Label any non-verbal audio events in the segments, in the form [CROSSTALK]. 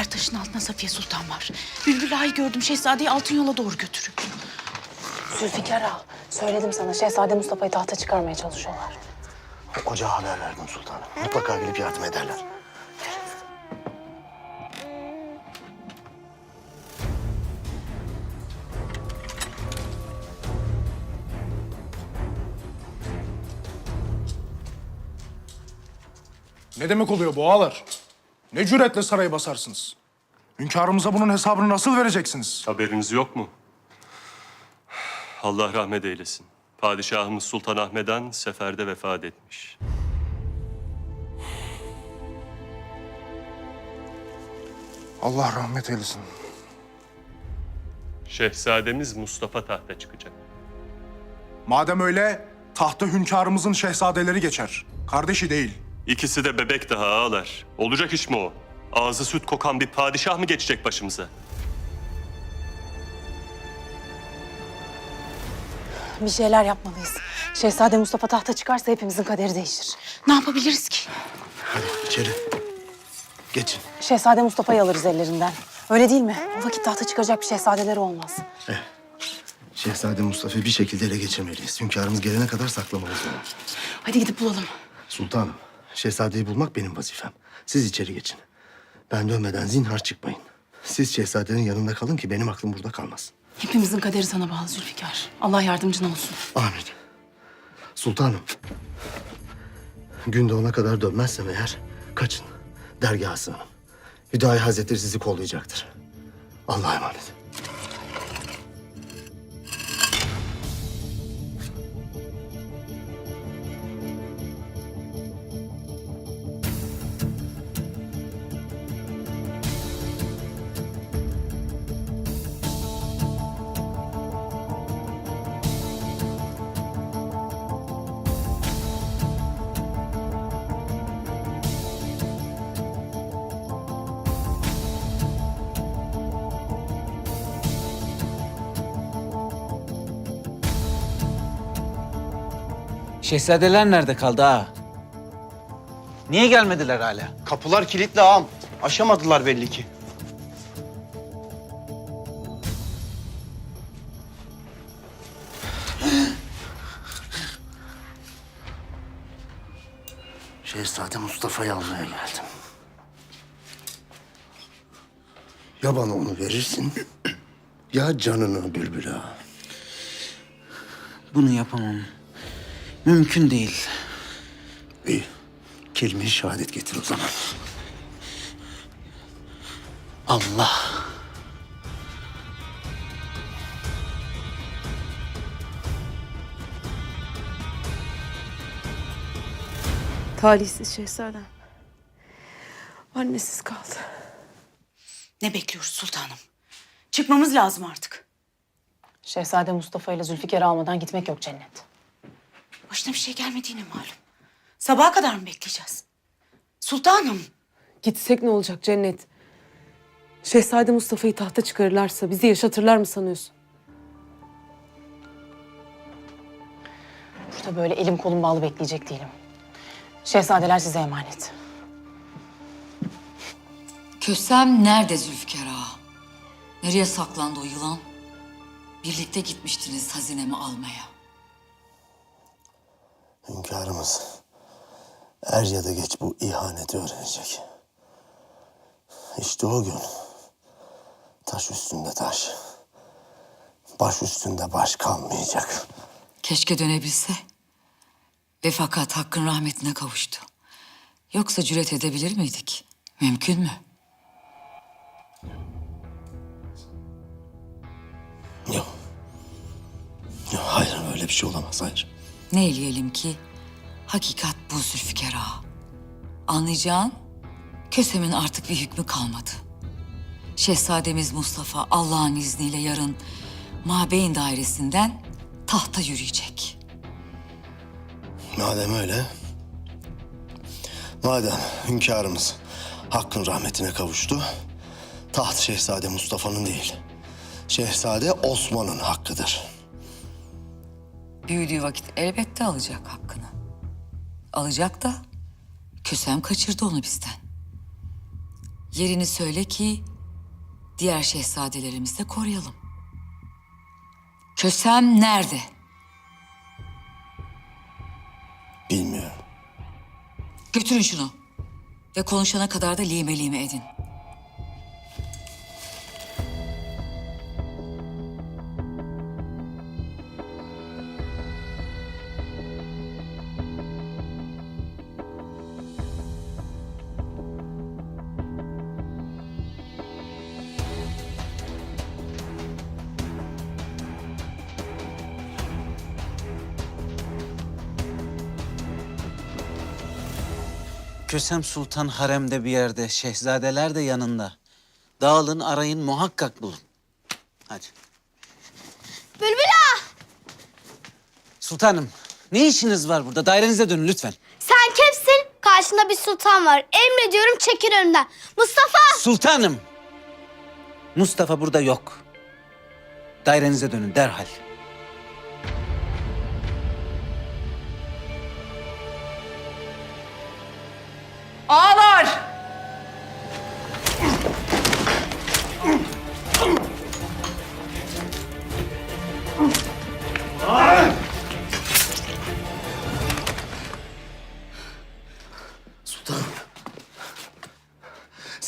Her taşın altında Safiye Sultan var. Bülbül Ağa'yı gördüm. Şehzadeyi altın yola doğru götürüyor. Zülfikar ağa, söyledim sana Şehzade Mustafa'yı tahta çıkarmaya çalışıyorlar. Ocağa haber verdim sultanım. Mutlaka gelip yardım ederler. Ne demek oluyor bu ağalar? Ne cüretle sarayı basarsınız? Hünkârımıza bunun hesabını nasıl vereceksiniz? Haberiniz yok mu? Allah rahmet eylesin. Padişahımız Sultan Ahmeden seferde vefat etmiş. Allah rahmet eylesin. Şehzademiz Mustafa tahta çıkacak. Madem öyle, tahta hünkârımızın şehzadeleri geçer. Kardeşi değil. İkisi de bebek daha ağalar. Olacak iş mi o? Ağzı süt kokan bir padişah mı geçecek başımıza? Bir şeyler yapmalıyız. Şehzade Mustafa tahta çıkarsa hepimizin kaderi değişir. Ne yapabiliriz ki? Hadi içeri. Geçin. Şehzade Mustafa'yı alırız ellerinden. Öyle değil mi? O vakit tahta çıkaracak bir şehzadeleri olmaz. Şehzade Mustafa'yı bir şekilde ele geçirmeliyiz. Hünkârımız gelene kadar saklamalıyız onu. Hadi gidip bulalım. Sultanım, şehzadeyi bulmak benim vazifem. Siz içeri geçin. Ben dönmeden zinhar çıkmayın. Siz şehzadenin yanında kalın ki benim aklım burada kalmasın. Hepimizin kaderi sana bağlı Zülfikar. Allah yardımcın olsun. Amin. Sultanım. Gün doğana kadar dönmezsem eğer kaçın. Dergaha sığının. Hüdayi Hazretleri sizi kollayacaktır. Allah'a emanet. Şehzadeler nerede kaldı ha? Niye gelmediler hala? Kapılar kilitli ağam. Aşamadılar belli ki. Şehzade Mustafa'yı almaya geldim. Ya bana onu verirsin ya canını bülbül ağa. Bunu yapamam. Mümkün değil. İyi. Kelime-i şehadet getir o zaman. Allah. Talihsiz şehzadem. Annesiz kaldı. Ne bekliyoruz sultanım? Çıkmamız lazım artık. Şehzade Mustafa ile Zülfikar'ı almadan gitmek yok cennet. Başına bir şey gelmediğine malum. Sabaha kadar mı bekleyeceğiz? Sultanım. Gitsek ne olacak cennet? Şehzade Mustafa'yı tahta çıkarırlarsa bizi yaşatırlar mı sanıyorsun? Burada böyle elim kolum bağlı bekleyecek değilim. Şehzadeler size emanet. Kösem nerede Zülfikar ağa? Nereye saklandı o yılan? Birlikte gitmiştiniz hazinemi almaya. Hünkârımız er ya da geç bu ihaneti öğrenecek. İşte o gün taş üstünde taş, baş üstünde baş kalmayacak. Keşke dönebilse. Ve fakat hakkın rahmetine kavuştu. Yoksa cüret edebilir miydik? Mümkün mü? Yok. Yok, hayır öyle bir şey olamaz hayır. Ne eleyelim ki? Hakikat bu Zülfikar ağa. Anlayacağın, Kösem'in artık bir hükmü kalmadı. Şehzademiz Mustafa Allah'ın izniyle yarın Mabeyn dairesinden tahta yürüyecek. Madem öyle, madem hünkârımız hakkın rahmetine kavuştu, taht Şehzade Mustafa'nın değil, Şehzade Osman'ın hakkıdır. Büyüdüğü vakit elbette alacak hakkını. Alacak da Kösem kaçırdı onu bizden. Yerini söyle ki diğer şehzadelerimizi de koruyalım. Kösem nerede? Bilmiyorum. Götürün şunu. Ve konuşana kadar da lime lime edin. Kösem Sultan haremde bir yerde, şehzadeler de yanında. Dağılın, arayın, muhakkak bulun. Hadi. Bülbül ağa! Sultanım, ne işiniz var burada? Dairenize dönün lütfen. Sen kimsin? Karşında bir sultan var. Emrediyorum çekil önümden. Mustafa! Sultanım! Mustafa burada yok. Dairenize dönün derhal.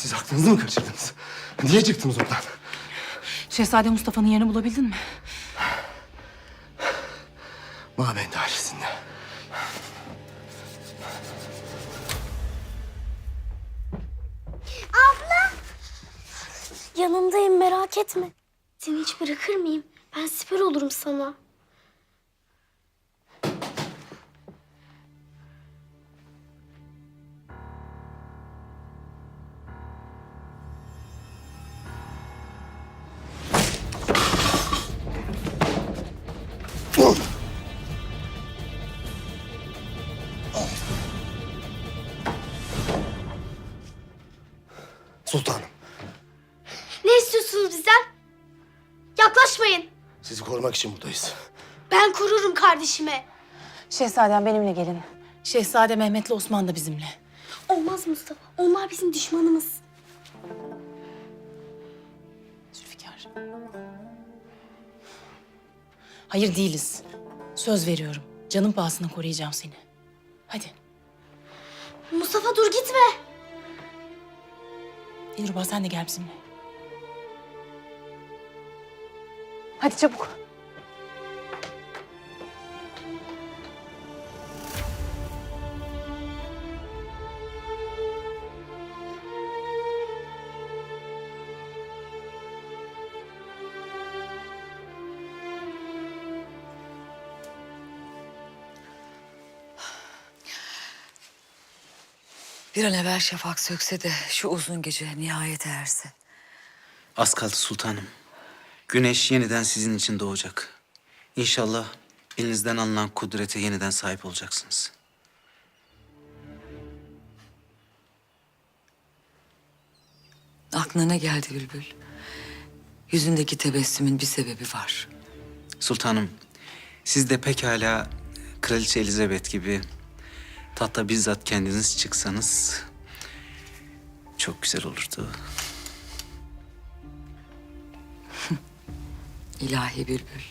Siz aklınızı mı kaçırdınız? Niye çıktınız oradan? Şehzade Mustafa'nın yerini bulabildin mi? Mabey dairesinde. Yanındayım merak etme. Seni hiç bırakır mıyım? Ben siper olurum sana. Korumak için buradayız. Ben korurum kardeşimi. Şehzadem benimle gelin. Şehzade Mehmet'le Osman da bizimle. Olmaz Mustafa. Onlar bizim düşmanımız. Zülfikar. Hayır değiliz. Söz veriyorum. Canım pahasına koruyacağım seni. Hadi. Mustafa dur gitme. Dilruba sen de gel bizimle. Hadi çabuk. Bir an evvel şafak sökse de şu uzun gece nihayete erse. Az kaldı sultanım. Güneş yeniden sizin için doğacak. İnşallah elinizden alınan kudrete yeniden sahip olacaksınız. Aklına ne geldi Bülbül? Yüzündeki tebessümün bir sebebi var. Sultanım, siz de pekala Kraliçe Elizabeth gibi tahta bizzat kendiniz çıksanız çok güzel olurdu. [LAUGHS] İlahi Bülbül.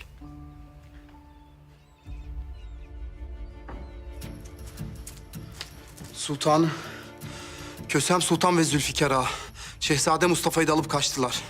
Sultanım. Kösem Sultan ve Zülfikar Ağa. Şehzade Mustafa'yı da alıp kaçtılar.